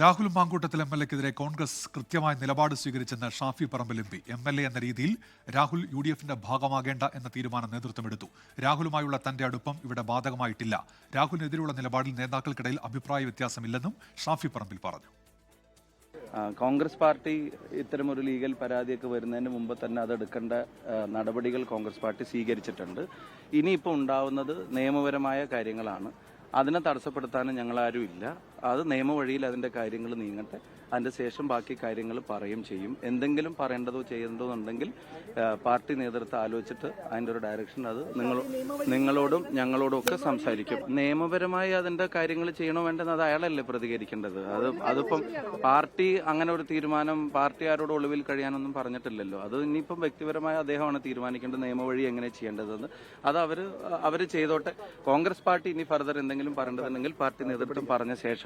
Rahul Mamkootathil M L എക്കെതിരെ കോൺഗ്രസ് കൃത്യമായ നിലപാട് സ്വീകരിച്ചെന്ന് Shafi Parambil M P. M L A എന്ന രീതിയിൽ രാഹുൽ യു ഡി എഫിന്റെ ഭാഗമാകേണ്ട എന്ന തീരുമാനം നേതൃത്വമെടുത്തു. രാഹുലുമായുള്ള തന്റെ അടുപ്പം ഇവിടെ ബാധകമായിട്ടില്ല. രാഹുലിനെതിരെയുള്ള നിലപാടിൽ നേതാക്കൾക്കിടയിൽ അഭിപ്രായ വ്യത്യാസമില്ലെന്നും ഷാഫി പറമ്പിൽ പറഞ്ഞു. കോൺഗ്രസ് പാർട്ടി ഇത്തരമൊരു ലീഗൽ പരാതിയൊക്കെ വരുന്നതിന് മുമ്പ് തന്നെ അതെടുക്കേണ്ട നടപടികൾ കോൺഗ്രസ് പാർട്ടി സ്വീകരിച്ചിട്ടുണ്ട്. ഇനിയിപ്പോൾ ഉണ്ടാവുന്നത് നിയമപരമായ കാര്യങ്ങളാണ്. അതിനെ തടസ്സപ്പെടുത്താനും ഞങ്ങളാരും ഇല്ല. അത് നിയമവഴിയിൽ അതിന്റെ കാര്യങ്ങൾ നീങ്ങട്ടെ. അതിന്റെ ശേഷം ബാക്കി കാര്യങ്ങൾ പറയും ചെയ്യും. എന്തെങ്കിലും പറയേണ്ടതോ ചെയ്യേണ്ടതോ ഉണ്ടെങ്കിൽ പാർട്ടി നേതൃത്വം ആലോചിച്ചിട്ട് അതിന്റെ ഒരു ഡയറക്ഷൻ അത് നിങ്ങൾ നിങ്ങളോടും ഞങ്ങളോടും ഒക്കെ സംസാരിക്കും. നിയമപരമായി അതിന്റെ കാര്യങ്ങൾ ചെയ്യണോ വേണ്ടെന്ന് അത് അയാളല്ലേ പ്രതികരിക്കേണ്ടത്? അത് അതിപ്പം പാർട്ടി അങ്ങനെ ഒരു തീരുമാനം പാർട്ടി ആരോട് ഒളിവിൽ കഴിയാനൊന്നും പറഞ്ഞിട്ടില്ലല്ലോ. അത് ഇനിയിപ്പം വ്യക്തിപരമായ അദ്ദേഹമാണ് തീരുമാനിക്കേണ്ടത് നിയമവഴി എങ്ങനെ ചെയ്യേണ്ടതെന്ന്. അത് അവർ അവർ ചെയ്തോട്ടെ. കോൺഗ്രസ് പാർട്ടി ഇനി ഫർദർ എന്തെങ്കിലും പറയേണ്ടതുണ്ടെങ്കിൽ പാർട്ടി നേതൃത്വം പറഞ്ഞ ശേഷം